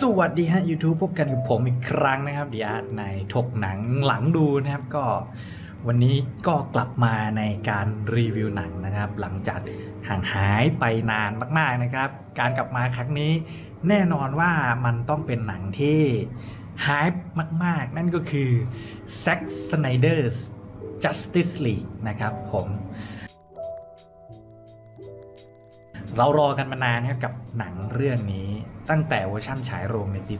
สวัสดีฮะ YouTube พบกันกับผมอีกครั้งนะครับดีอาร์ตในถกหนังหลังดูนะครับก็วันนี้ก็กลับมาในการรีวิวหนังนะครับ หลังจากห่างหายไปนานมากๆนะครับ การกลับมาครั้งนี้แน่นอนว่ามันต้องเป็นหนังที่หายมากๆ นั่นก็คือ Zack Snyder's Justice League นะครับผม เรารอกันมานานครับกับหนังเรื่องนี้ตั้งแต่เวอร์ชั่นฉายโรงในปี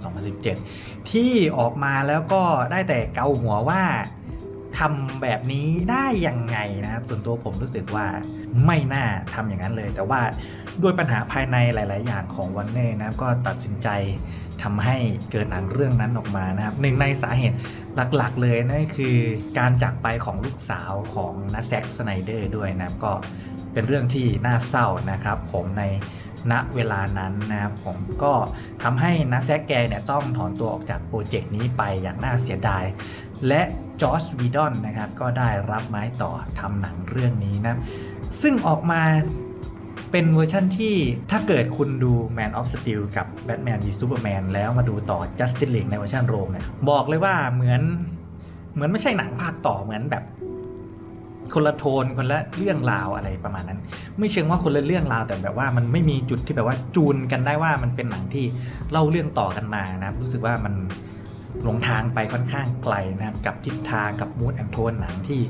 2017 ที่ออกมาแล้วก็ได้แต่เกาหัวว่าทำแบบนี้ได้ยังไงนะครับส่วนตัวผมรู้สึกว่าไม่น่าทำอย่างนั้นเลย แต่ว่าด้วยปัญหาภายในหลาย ๆ อย่างของวันเน่นะครับก็ตัดสินใจ ทำให้เกิดหนังเรื่องนั้นออกมานะครับหนึ่งในสาเหตุหลักๆ เลยนั่นคือการจากไปของลูกสาวของนัแซ็กสไนเดอร์ด้วยนะครับก็เป็นเรื่องที่น่าเศร้านะครับ ผมในณเวลานั้นนะครับผมก็ทำให้นักแซกแกเนี่ยต้องถอนตัวออกจากโปรเจกต์นี้ไปอย่างน่าเสียดาย และจอร์จวีดอนนะครับก็ได้รับไม้ต่อทำหนังเรื่องนี้นะซึ่งออกมา เป็นเวอร์ชั่นที่ถ้าเกิดคุณดู Man of Steel กับ Batman v Superman แล้วมาดูต่อ Justice League ในเวอร์ชันโรงเนี่ยบอกเลยว่าเหมือนเหมือนไม่ใช่หนังภาคต่อเหมือนแบบคนละโทนคนละเรื่องราวอะไรประมาณนั้น ไม่เชิงว่าคนละเรื่องราวแต่แบบว่ามันไม่มีจุดที่แบบว่าจูนกันได้ว่ามันเป็นหนังที่เล่าเรื่องต่อกันมานะครับ รู้สึกว่ามันหลงทางไปค่อนข้างไกลนะครับกับทิศทางกับมูดแอนโทนหนังที่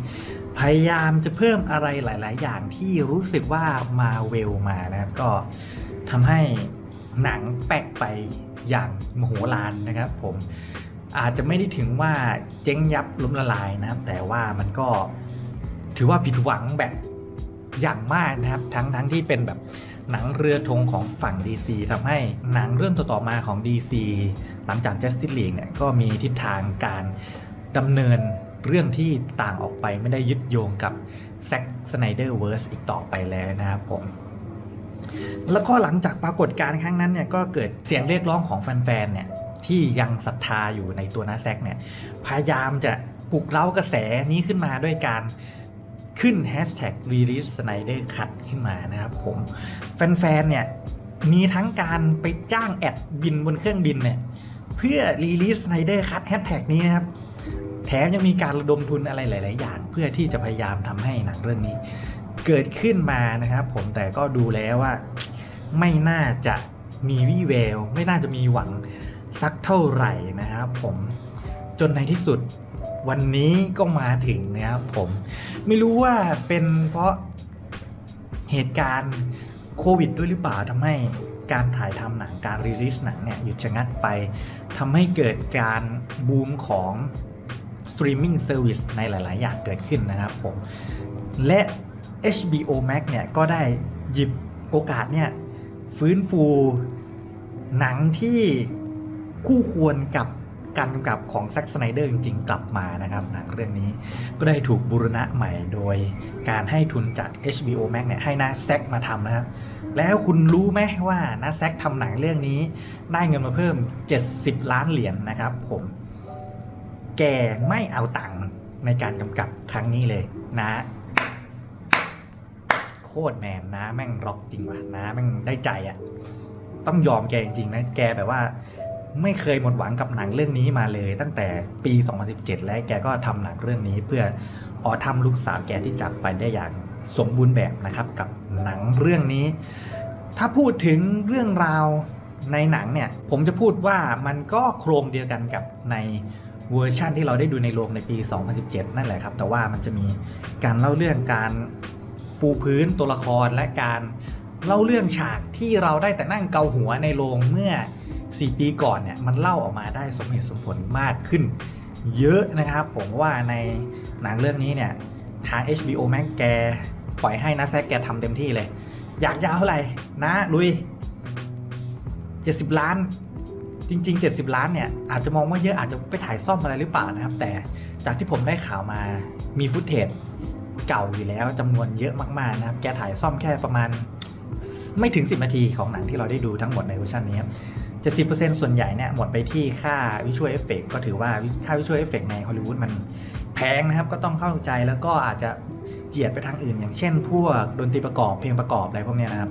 พยายามจะเพิ่มอะไรหลาย ๆ อย่างที่รู้สึกว่ามาเวลมานะครับก็ทำให้หนังแปลกไปอย่างมโหฬารนะครับผมอาจจะไม่ได้ถึงว่าเจ๊งยับล้มละลายนะครับ แต่ว่ามันก็ถือว่าผิดหวังแบบอย่างมากนะครับ ทั้งทั้งที่เป็นแบบหนังเรือธงของฝั่ง DC ทำให้หนังเรื่องต่อๆมาของ DC หลังจาก Justice League เนี่ยก็มีทิศทางการดำเนิน เรื่องที่ต่างออกไปไม่ได้ยึดโยงกับ Zack Snyder Verse อีกต่อไปแล้วนะครับผม แล้วก็หลังจากปรากฏการณ์ครั้งนั้นเนี่ยก็เกิดเสียงเรียกร้องของแฟนๆเนี่ยที่ยังศรัทธาอยู่ในตัวนาแซกเนี่ยพยายามจะปลุกเร้ากระแสนี้ขึ้นมาด้วยการขึ้น hashtag release Snyder Cut ขึ้นมานะครับผม แฟนๆเนี่ยมีทั้งการไปจ้างแอดบินบนเครื่องบินเนี่ยเพื่อ release Snyder Cut hashtag นี้นะครับ แถมยังมีการระดมทุนอะไรหลาย ๆ อย่าง เพื่อที่จะพยายามทำให้หนังเรื่องนี้ เกิดขึ้นมานะครับ ผมแต่ก็ดูแล้วว่า ไม่น่าจะมีวี่แวว ไม่น่าจะมีหวังสักเท่าไหร่นะครับผมจนในที่สุดวันนี้ก็มาถึงนะครับผม ไม่รู้ว่าเป็นเพราะเหตุการณ์โควิดด้วยหรือเปล่าทำให้การถ่ายทำหนังการรีลิสหนังเนี่ยหยุดชะงักไปทำให้เกิดการบูมของ สตรีมมิ่งเซอร์วิสในหลาย ๆ อย่างเกิดขึ้นนะครับผม และ HBO Max เนี่ยก็ได้หยิบโอกาสเนี่ยฟื้นฟูหนังที่คู่ควรกับการกำกับของแซ็กสไนเดอร์จริง ๆ กลับมานะครับหนังเรื่องนี้ก็ได้ถูกบูรณะใหม่โดยการให้ทุนจาก HBO Max เนี่ยให้นาแซกมาทำนะครับ แล้วคุณรู้ไหมว่านาแซกทำหนังเรื่องนี้ได้เงินมาเพิ่ม 70 ล้านเหรียญนนะครับผม แกไม่เอาตังค์ในการกำกับครั้งนี้เลยนะ โคตรแมนนะ แม่งร็อกจริงว่ะนะแม่งได้ใจอะ่ะ ต้องยอมแกจริงๆนะ แกแบบว่า ไม่เคยหมดหวังกับหนังเรื่องนี้มาเลย ตั้งแต่ปี 2017 และแกก็ทำหนังเรื่องนี้เพื่อออทำลูกสาวแกที่จากไปได้อย่างสมบูรณ์แบบนะครับ กับหนังเรื่องนี้ ถ้าพูดถึงเรื่องราวในหนังเนี่ย ผมจะพูดว่ามันก็โครงเดียวกันกับใน เวอร์ชั่นที่เราได้ดูในโรงในปี 2017 นั่นแหละครับ แต่ว่ามันจะมีการเล่าเรื่องการปูพื้นตัวละครและการเล่าเรื่องฉากที่เราได้แต่นั่งเกาหัวในโรงเมื่อ 4 ปีก่อนเนี่ยมันเล่าออกมาได้สมเหตุสมผลมากขึ้น เยอะนะครับ ผมว่าในหนังเรื่องนี้เนี่ยทาง HBO Max แกปล่อยให้นะแซกแกทำเต็มที่เลย อยากยาวเท่าไหร่นะลุย 70 ล้าน จริง ๆ 70 ล้านเนี่ยอาจจะมองว่าเยอะอาจจะไปถ่ายซ่อมอะไรหรือเปล่านะครับ แต่จากที่ผมได้ข่าวมามีฟุตเทจเก่าอยู่แล้วจำนวนเยอะมากๆนะครับ แกถ่ายซ่อมแค่ประมาณไม่ถึง 10 นาทีของหนังที่เราได้ดูทั้งหมดในเวอร์ชันนี้ครับ70%ส่วนใหญ่เนี่ยหมดไปที่ค่าวิชวลเอฟเฟกก็ถือว่าค่าวิชวลเอฟเฟกในฮอลลีวูดมันแพงนะครับ ก็ต้องเข้าใจแล้วก็อาจจะเจียดไปทางอื่น อย่างเช่นพวกดนตรีประกอบเพลงประกอบอะไรพวกนี้นะครับ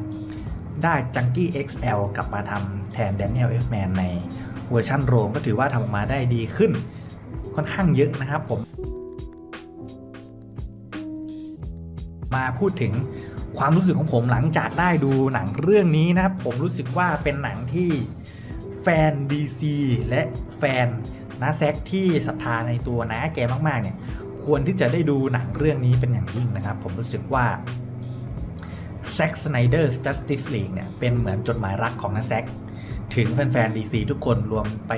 ได้ Junkie XL กลับมาทำแทน Daniel F. Man ในเวอร์ชันโรมก็ถือว่าทำออกมาได้ดีขึ้นค่อนข้างเยอะนะครับผม มาพูดถึงความรู้สึกของผมหลังจากได้ดูหนังเรื่องนี้นะครับ ผมรู้สึกว่าเป็นหนังที่แฟน DC และแฟนนาแซกที่ศรัทธาในตัวน้าแกมากๆเนี่ยควรที่จะได้ดูหนังเรื่องนี้เป็นอย่างยิ่งนะครับ ผมรู้สึกว่า Zack Snyder's Justice League เนี่ยเป็นเหมือนจดหมายรักของนาแซกถึงแฟนๆ DC ทุกคนรวมไป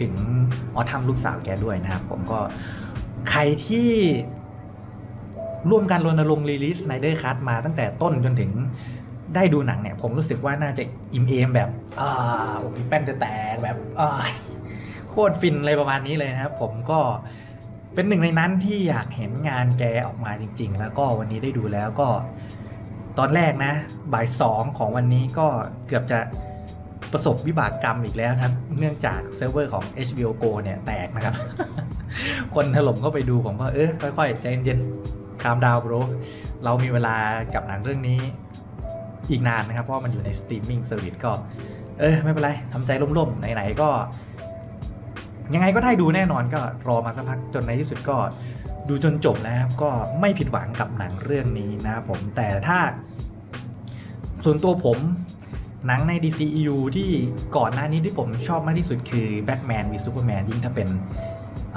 ถึงออทัมลูกสาวแกด้วยนะครับ ผมก็ใครที่ร่วมกันรณรงค์รีลิสไนเดอร์คัตมาตั้งแต่ต้นจนถึงได้ดูหนังเนี่ย ผมรู้สึกว่าน่าจะอิ่มเอมแบบอ่าผมแป้นจะแตกแบบอ่าโคตรฟินเลยประมาณนี้เลยนะครับ ผมก็เป็นหนึ่งในนั้นที่อยากเห็นงานแกออกมาจริง ๆ แล้วก็วันนี้ได้ดูแล้วก็ ตอนแรกนะ บ่ายสองของวันนี้ก็เกือบจะประสบวิบากกรรมอีกแล้วนะครับ เนื่องจากเซิร์ฟเวอร์ของ HBO Go เนี่ยแตกนะครับ คนถล่มเข้าไปดูผมก็เออค่อยๆ ใจเย็นๆคามดาวบรเรามีเวลากับหนังเรื่องนี้อีกนานนะครับ เพราะมันอยู่ในสตรีมมิ่งเซอร์วิสก็ เออ ไม่เป็นไรทำใจร่มๆ ไหนๆก็ ยังไงก็ได้ดูแน่นอนก็รอมาสักพักจนในที่สุดก็ ดูจนจบนะครับก็ไม่ผิดหวังกับหนังเรื่องนี้นะครับผมแต่ถ้า ส่วนตัวผมหนังใน DCEU ที่ก่อนหน้านี้ที่ผมชอบมากที่สุดคือ Batman v Superman ยิ่งถ้าเป็น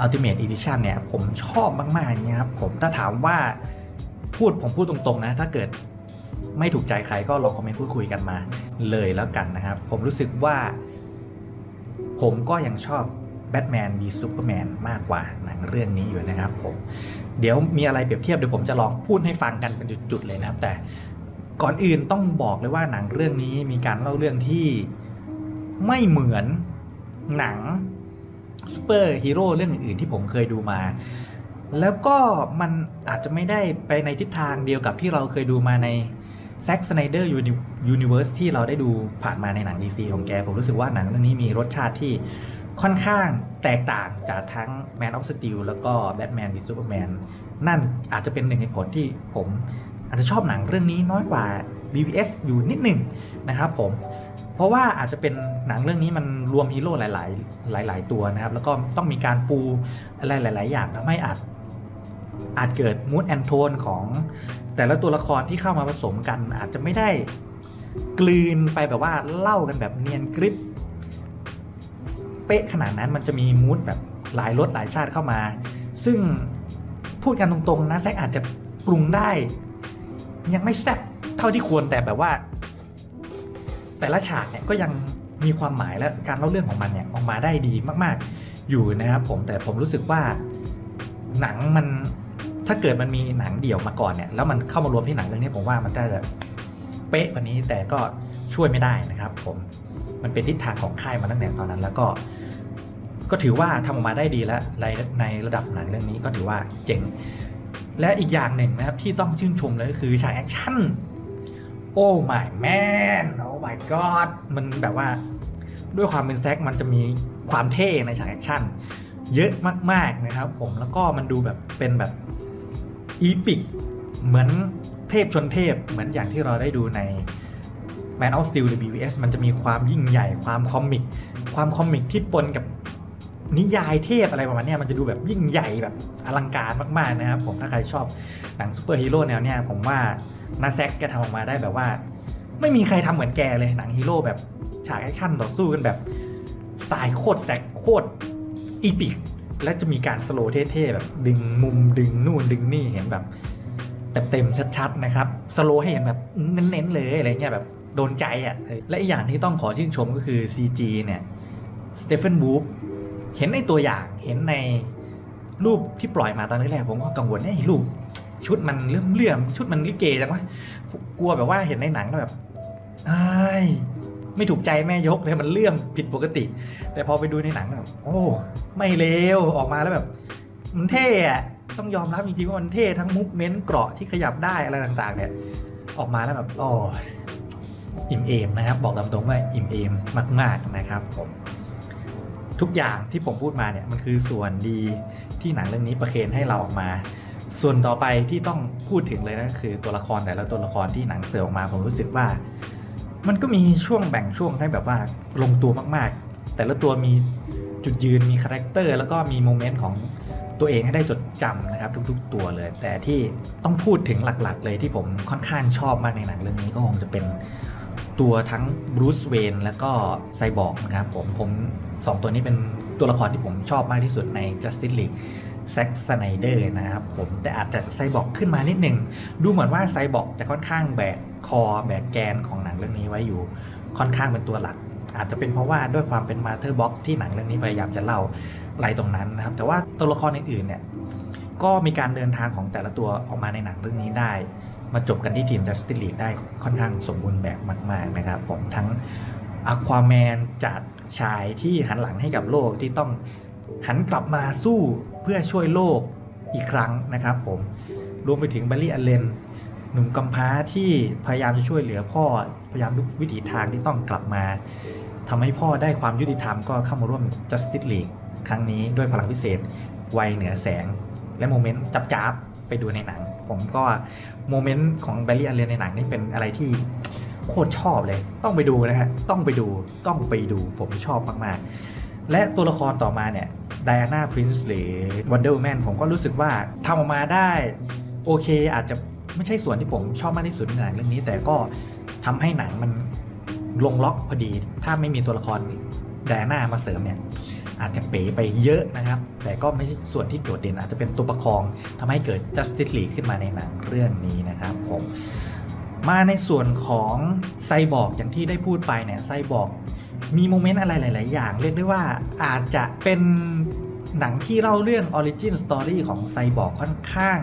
Ultimate Edition เนี่ย ผมชอบมากๆนี่ยครับผมถ้าถามว่าพูดผมพูดตรงๆนะ ถ้าเกิดไม่ถูกใจใครก็ลองคอมเมนต์พูดคุยกันมาเลยแล้วกันนะครับ ผมรู้สึกว่า ผมก็ยังชอบ Batman v Superman มนมากกว่าหนังเรื่องนี้อยู่นะครับผมเดี๋ยวมีอะไรเปรียบเทียบเดี๋ยวผมจะลองพูดให้ฟังกันเป็นจุดๆเลยนะครับแต่ก่อนอื่นต้องบอกเลยว่าหนังเรื่องนี้มีการเล่าเรื่องที่ไม่เหมือนหนังซูเปอร์ฮีโร่เรื่องอื่นๆที่ผมเคยดูมา แล้วก็มันอาจจะไม่ได้ไปในทิศทางเดียวกับที่เราเคยดูมาใน Zack Snyder Uni- Universe ที่เราได้ดูผ่านมาในหนัง DC ของแก ผมรู้สึกว่าหนังเรื่องนี้มีรสชาติที่ ค่อนข้างแตกต่างจากทั้ง Man of Steel แล้วก็ Batman v Superman นั่นอาจจะเป็นหนึ่งในผลที่ผมอาจจะชอบหนังเรื่องนี้น้อยกว่า BVS อยู่นิดหนึ่งนะครับผมเพราะว่าอาจจะเป็นหนังเรื่องนี้มันรวมฮีโร่หลาย ๆ หลาย ๆ ตัวนะครับ แล้วก็ต้องมีการปูอะไรหลาย ๆ อย่างทำให้อาจอาจเกิดมูดแอนโทนของแต่ละตัวละครที่เข้ามาผสมกันอาจจะไม่ได้กลืนไปแบบว่าเล่ากันแบบเนียนกริบ เป๊ะขนาดนั้นมันจะมีมูดแบบหลายรสหลายชาติเข้ามา ซึ่งพูดกันตรงๆนะแซกอาจจะปรุงได้ ยังไม่แซ่บเท่าที่ควรแต่แบบว่า แต่ละฉากเนี่ยก็ยังมีความหมายและการเล่าเรื่องของมันเนี่ยออกมาได้ดีมากๆ อยู่นะครับผมแต่ผมรู้สึกว่าหนังมันถ้าเกิดมันมีหนังเดี่ยวมาก่อนเนี่ยแล้วมันเข้ามารวมที่หนังเรื่องนี้ผมว่ามันน่าจะเป๊ะกว่านี้แต่ก็ช่วยไม่ได้นะครับ ผมมันเป็นทิศทางของค่ายมาตั้งแต่ตอนนั้น แล้วก็ ก็ถือว่าทำออกมาได้ดีแล้วในในระดับหนังเรื่องนี้ก็ถือว่าเจ๋ง และอีกอย่างหนึ่งนะครับที่ต้องชื่นชมเลยก็คือฉากแอคชั่น โอ้ my man โอ้ my god มันแบบว่าด้วยความเป็นแซกมันจะมีความเท่ในฉากแอคชั่น เยอะมากๆนะครับผมแล้วก็มันดูแบบเป็นแบบอีพิกเหมือนเทพชนเทพเหมือนอย่างที่เราได้ดูใน Man of Steel หรือ BVS มันจะมีความยิ่งใหญ่ความคอมิก ความคอมิกที่ปนกับ นิยายเทพอะไรประมาณนี้มันจะดูแบบยิ่งใหญ่แบบอลังการมากๆนะครับผมถ้าใครชอบหนังซูเปอร์ฮีโร่แนวเนี้ยผมว่านาแซกแกทำออกมาได้แบบว่า ไม่มีใครทำเหมือนแกเลยหนังฮีโร่แบบฉากแอคชั่นต่อสู้กันแบบสไตล์โคตรแซกโคตรอีพิกและจะมีการสโลว์เท่ๆแบบดึงมุมดึงนู่นดึงนี่เห็นแบบเต็มๆชัดๆนะครับสโลว์ให้เห็นแบบเน้นๆเลยอะไรเงี้ยแบบโดนใจอะเออและอีกอย่างที่ต้องขอชื่นชมก็คือ CG เนี่ยสเตฟ a นบูฟ เห็นในตัวอย่างเห็นในรูปที่ปล่อยมาตอนแรกผมก็กังวลเอ้ยรูปชุดมันเลื่อมเลื่อมๆชุดมันลิเกจังวะกลัวแบบว่าเห็นในหนังแล้วแบบไอ้ายไม่ถูกใจแม่ยกเลยมันเลื่อมผิดปกติ แต่พอไปดูในหนังแบบโอ้ไม่เลวออกมาแล้วแบบ มันเท่อะต้องยอมรับจริงๆว่ามันเท่ทั้งมุกเมนต์เกราะที่ขยับได้อะไรต่างๆ เนี่ยออกมาแล้วแบบโอ้อิ่มเอมนะครับ บอกตามตรงว่าอิ่มเอมมาก ๆนะครับผม ทุกอย่างที่ผมพูดมาเนี่ยมันคือส่วนดีที่หนังเรื่องนี้ประเคนให้เราออกมา ส่วนต่อไปที่ต้องพูดถึงเลยนะคือตัวละครแต่ละตัวละครที่หนังเสือออกมาผมรู้สึกว่า มันก็มีช่วงแบ่งช่วงให้แบบว่าลงตัวมากๆ แต่ละตัวมีจุดยืนมีคาแรคเตอร์แล้วก็มีโมเมนต์ของตัวเองให้ได้จดจำนะครับทุกๆ ตัวเลย แต่ที่ต้องพูดถึงหลักๆ เลยที่ผมค่อนข้างชอบมากในหนังเรื่องนี้ก็คงจะเป็น ตัวทั้งบรูซเวนแล้วก็ไซบอร์กนะครับผมผมสองตัวนี้เป็นตัวละครที่ผมชอบมากที่สุดใน Justice League แซ็กสไนเดอร์นะครับผมแต่อาจจะไซบอร์กขึ้นมานิดนึง ดูเหมือนว่าไซบอร์กจะค่อนข้างแบกคอแบกแกนของหนังเรื่องนี้ไว้อยู่ค่อนข้างเป็นตัวหลัก อาจจะเป็นเพราะว่าด้วยความเป็นมาเธอร์บ็อกที่หนังเรื่องนี้พยายามจะเล่าอะไรตรงนั้นนะครับ แต่ว่าตัวละครอื่นๆเนี่ยก็มีการเดินทางของแต่ละตัวออกมาในหนังเรื่องนี้ได้ มาจบกันที่ทีม Justice League ได้ค่อนข้างสมบูรณ์แบบมาก ๆ นะครับผมทั้ง Aquaman จัดชายที่หันหลังให้กับโลกที่ต้องหันกลับมาสู้เพื่อช่วยโลกอีกครั้งนะครับผมรวมไปถึงบัลลี่อเลนหนุ่มกำพร้าที่พยายามจะช่วยเหลือพ่อพยายามทุกวิถีทางที่ต้องกลับมาทำให้พ่อได้ความยุติธรรมก็เข้ามาร่วม Justice League ครั้งนี้ด้วยพลังพิเศษ ไวเหนือแสง และโมเมนต์จับๆ ไปดูในหนัง ผมก็โมเมนต์ของแบลลี่อันเลนในหนังนี่เป็นอะไรที่โคตรชอบเลย ต้องไปดูนะฮะ ต้องไปดู ต้องไปดู ผมชอบมากๆ และตัวละครต่อมาเนี่ยไดอาน่าพรินซ์หรือวันเดอร์แมนผมก็รู้สึกว่าทำออกมาได้ โอเคอาจจะไม่ใช่ส่วนที่ผมชอบมากที่สุดในหนังเรื่องนี้ แต่ก็ทำให้หนังมันลงล็อกพอดี ถ้าไม่มีตัวละครไดอาน่ามาเสริมเนี่ย อาจจะเป๋ไปเยอะนะครับ แต่ก็ไม่ใช่ส่วนที่โดดเด่นอาจจะเป็นตัวประคองทำให้เกิด Justice League ขึ้นมาในหนังเรื่องนี้นะครับผมมาในส่วนของไซบอร์กอย่างที่ได้พูดไปเนี่ยไซบอร์กมีโมเมนต์อะไรหลาย ๆ อย่าง เรียกได้ว่าอาจจะเป็นหนังที่เล่าเรื่อง Origin Story ของไซบอร์กค่อนข้าง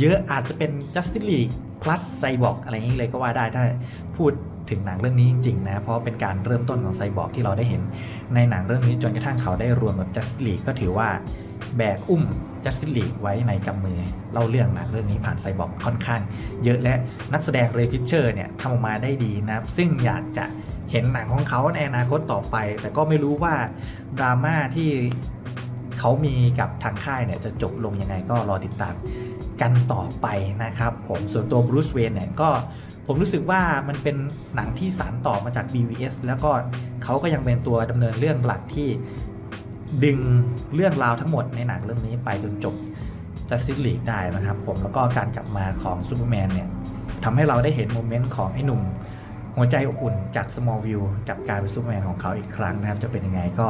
เยอะอาจจะเป็น Justice League plus ไซบอร์กอะไรอย่างนี้เลยก็ว่าได้ถ้าพูด ถึงหนังเรื่องนี้จริงๆนะ เพราะเป็นการเริ่มต้นของไซบอร์กที่เราได้เห็นในหนังเรื่องนี้จนกระทั่งเขาได้รวมกับ Justice League ก็ถือว่าแบกอุ้ม Justice League ไว้ในกำมือเล่าเรื่องหนังเรื่องนี้ผ่านไซบอร์กค่อนข้าง เยอะและนักแสดงเรฟิเชอร์เนี่ยทำออกมาได้ดีนะซึ่งอยากจะเห็นหนังของเขาในอนาคตต่อไป แต่ก็ไม่รู้ว่าดราม่าที่ เขามีกับทางค่ายเนี่ยจะจบลงยังไงก็รอติดตามกันต่อไปนะครับ ผมส่วนตัวบรูซเวนเนี่ยก็ผมรู้สึกว่ามันเป็นหนังที่สานต่อมาจาก BVS แล้วก็เขาก็ยังเป็นตัวดำเนินเรื่องหลักที่ดึงเรื่องราวทั้งหมดในหนังเรื่องนี้ไปจนจบ Justice League ได้นะครับผมแล้วก็การกลับมาของซูเปอร์แมนเนี่ยทำให้เราได้เห็นโมเมนต์ของไอ้หนุ่ม หัวใจอบอุ่นจาก Small View กับการเป็นซูเปอร์แมนของเขาอีกครั้งนะครับ จะเป็นยังไงก็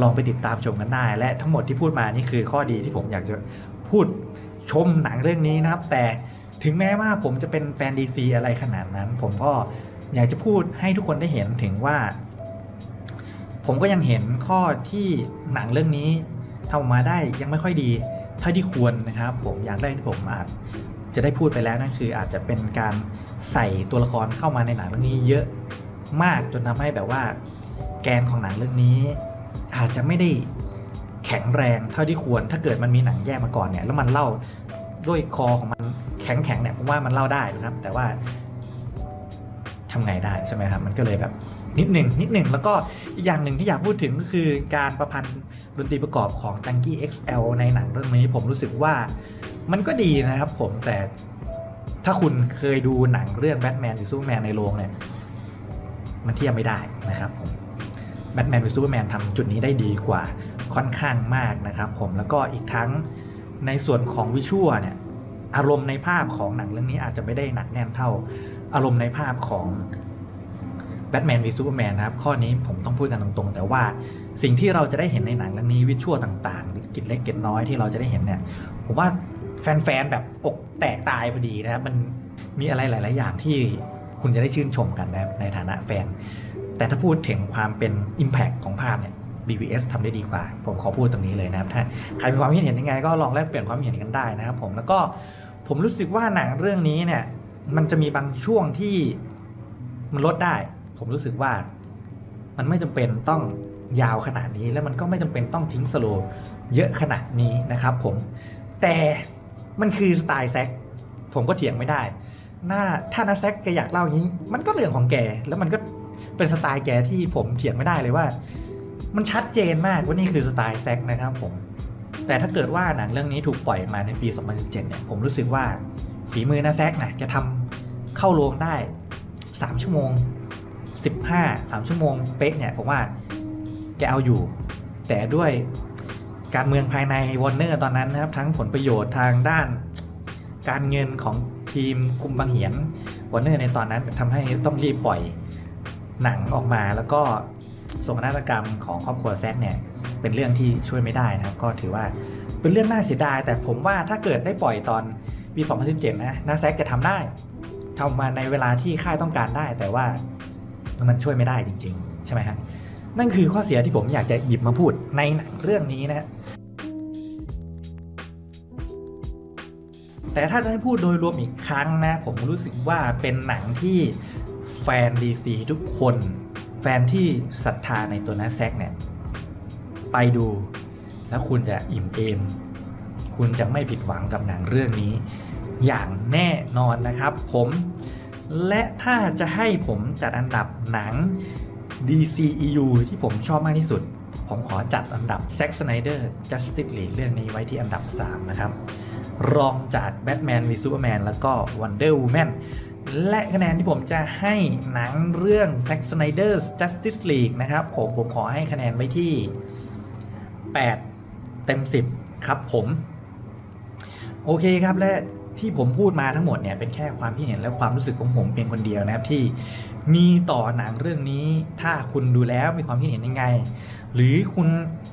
ลองไปติดตามชมกันได้ และทั้งหมดที่พูดมานี่คือข้อดีที่ผมอยากจะพูดชมหนังเรื่องนี้นะครับ แต่ถึงแม้ว่าผมจะเป็นแฟนดีซีอะไรขนาดนั้น ผมก็อยากจะพูดให้ทุกคนได้เห็นถึงว่า ผมก็ยังเห็นข้อที่หนังเรื่องนี้ทำมาได้ยังไม่ค่อยดีเท่าที่ควรนะครับ ผมอยางแรกที่ผมอาจ จะได้พูดไปแล้วนั่นคืออาจจะเป็นการใส่ตัวละครเข้ามาในหนังเรื่องนี้เยอะมากจนทำให้แบบว่า แกนของหนังเรื่องนี้ อาจจะไม่ได้แข็งแรงเท่าที่ควร ถ้าเกิดมันมีหนังแยกมาก่อนเนี่ยแล้วมันเล่าด้วยคอของมันแข็งแข็งๆเนี่ยผมว่ามันเล่าได้นะครับ แต่ว่า ทำไงได้ใช่ไหมครับมันก็เลยแบบนิดหนึ่งนิดหนึ่งแล้วก็อีกอย่างหนึ่งที่อยากพูดถึงก็คือการประพันธ์ดนตรีประกอบของ t a n k y XL ในหนังเรื่องนี้ผมรู้สึกว่ามันก็ดีนะครับผมแต่ถ้าคุณเคยดูหนังเรื่องแบทแมนหรือซูเปอร์แมนในโรงเนี่ยมันเทียบไม่ได้นะครับผมแบทแมนหรือซูเปอร์แมนทำจุดนี้ได้ดีกว่าค่อนข้างมากนะครับผมแล้วก็อีกทั้งในส่วนของวิชวลเนี่ยอารมณ์ในภาพของหนังเรื่องนี้อาจจะไม่ได้หนักแน่นเท่า อารมณ์ในภาพของแบทแมนวีซูเปอร์แมนนะครับข้อนี้ผมต้องพูดกันตรงๆ แต่ว่าสิ่งที่เราจะได้เห็นในหนังเรื่องนี้วิชวลต่างๆ กิจเล็กกิจน้อยที่เราจะได้เห็นเนี่ยผมว่าแฟนๆแบบอกแตกตายพอดีนะครับมันมีอะไรหลาย ๆ อย่างที่คุณจะได้ชื่นชมกันนะครับในฐานะแฟน แต่ถ้าพูดถึงความเป็น Impact ของภาพเนี่ย BVS ทำได้ดีกว่า ผมขอพูดตรงนี้เลยนะครับถ้าใครมีความคิดเห็นยังไงก็ลองแลกเปลี่ยนความเห็นกันได้นะครับผมแล้วก็ผมรู้สึกว่าหนังเรื่องนี้เนี่ย มันจะมีบางช่วงที่มันลดได้ ผมรู้สึกว่า มันไม่จำเป็นต้องยาวขนาดนี้แล้วมันก็ไม่จำเป็นต้องทิ้งสโลว์เยอะขนาดนี้นะครับผมแต่มันคือสไตล์แซกผมก็เถียงไม่ได้หน้าถ้านาแซกแกอยากเล่าอย่างนี้ มันก็เรื่องของแกแล้วมันก็เป็นสไตล์แกที่ผมเถียงไม่ได้เลยว่า มันชัดเจนมากว่านี่คือสไตล์แซกนะครับผมแต่ถ้าเกิดว่าหนังเรื่องนี้ถูกปล่อยมาในปี 2017 เนี่ย ผมรู้สึกว่าฝีมือนาแซกนะจะทำ เข้าโรงได้ 3 ชั่วโมง 15 3 ชั่วโมงเป๊ะเนี่ยผมว่าแกเอาอยู่ แต่ด้วยการเมืองภายในวอร์เนอร์ตอนนั้นนะครับ ทั้งผลประโยชน์ทางด้าน การเงินของทีมคุมบังเหียนวอร์เนอร์ในตอนนั้นทำให้ต้องรีบปล่อยหนังออกมาแล้วก็โศกนาฏกรรมของครอบครัวแซกเนี่ยเป็นเรื่องที่ช่วยไม่ได้นะครับ ก็ถือว่าเป็นเรื่องน่าเสียดาย แต่ผมว่าถ้าเกิดได้ปล่อยตอนปี 2017 นะนาแซกจะทำได้ ทำมาในเวลาที่ค่ายต้องการได้ แต่ว่ามันช่วยไม่ได้จริง ๆ ใช่ไหมฮะนั่นคือข้อเสียที่ผมอยากจะหยิบมาพูดในหนังเรื่องนี้นะฮะแต่ถ้าจะให้พูดโดยรวมอีกครั้งนะ ผมรู้สึกว่าเป็นหนังที่แฟน DC ทุกคน แฟนที่ศรัทธาในตัวนัแซกเนี่ย ไปดูแล้วคุณจะอิ่มเอม คุณจะไม่ผิดหวังกับหนังเรื่องนี้ อย่างแน่นอนนะครับผม และถ้าจะให้ผมจัดอันดับหนัง DCEU ที่ผมชอบมากที่สุด ผมขอจัดอันดับ Zack Snyder Justice League เรื่องนี้ไว้ที่อันดับ 3 นะครับ รองจาก Batman v Superman แล้วก็ Wonder Woman และคะแนนที่ผมจะให้หนังเรื่อง Zack Snyder's Justice League นะครับ ผมผมขอให้คะแนนไว้ที่ 8 เต็ม 10 ครับผม โอเคครับและ ที่ผมพูดมาทั้งหมดเนี่ยเป็นแค่ความคิดเห็นและความรู้สึกของผมเพียงคนเดียวนะครับที่มีต่อหนังเรื่องนี้ ถ้าคุณดูแล้วมีความคิดเห็นยังไง หรือคุณ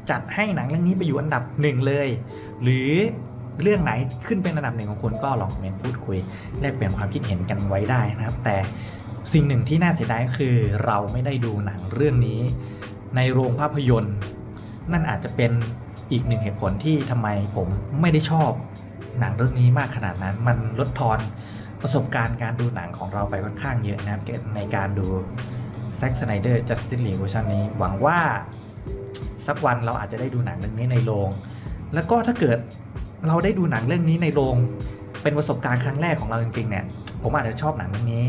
จัดให้หนังเรื่องนี้ไปอยู่อันดับหนึ่งเลย หรือเรื่องไหนขึ้นเป็นอันดับหนึ่งของคุณก็ลองมเมนพูดคุยแลกเปลี่ยนความคิดเห็นกันไว้ได้นะครับ แต่สิ่งหนึ่งที่น่าเสียดายก็คือเราไม่ได้ดูหนังเรื่องนี้ ในโรงภาพยนตร์ นั่นอาจจะเป็นอีกหนึ่งเหตุผลที่ทำไมผมไม่ได้ชอบ หนังเรื่องนี้มากขนาดนั้น มันลดทอนประสบการณ์การดูหนังของเราไปค่อนข้างเยอะนะครับในการดู Zack Snyder Justice League เวอร์ชันนี้หวังว่าสักวันเราอาจจะได้ดูหนังเรื่องนี้ในโรง แล้วก็ถ้าเกิดเราได้ดูหนังเรื่องนี้ในโรงเป็นประสบการณ์ครั้งแรกของเราจริงๆเนี่ยผมอาจจะชอบหนังเรื่องนี้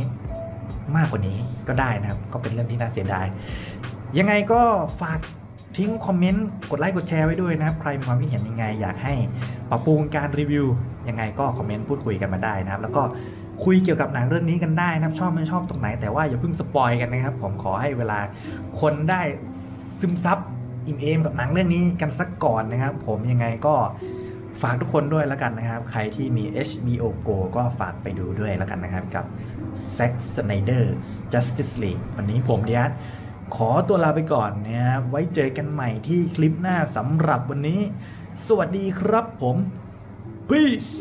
มากกว่านี้ก็ได้นะครับ ก็เป็นเรื่องที่น่าเสียดาย ยังไงก็ฝาก ทิ้งคอมเมนต์กดไลค์กดแชร์ไว้ด้วยนะครับ ใครมีความคิดเห็นยังไง อยากให้ปรับปรุงการรีวิวยังไงก็คอมเมนต์พูดคุยกันมาได้นะครับ แล้วก็คุยเกี่ยวกับหนังเรื่องนี้กันได้นะครับชอบไม่ชอบตรงไหน แต่ว่าอย่าเพิ่งสปอยกันนะครับ ผมขอให้เวลาคนได้ซึมซับอิ่มเอมกับหนังเรื่องนี้กันสักก่อนนะครับ ผมยังไงก็ฝากทุกคนด้วยแล้วกันนะครับ ใครที่มี HBO Go ก็ฝากไปดูด้วยแล้วกันนะครับกับ Zack Snyder Justice League วันนี้ผมเดียส ขอตัวลาไปก่อนนะครับไว้เจอกันใหม่ที่คลิปหน้าสำหรับวันนี้ สวัสดีครับผม Peace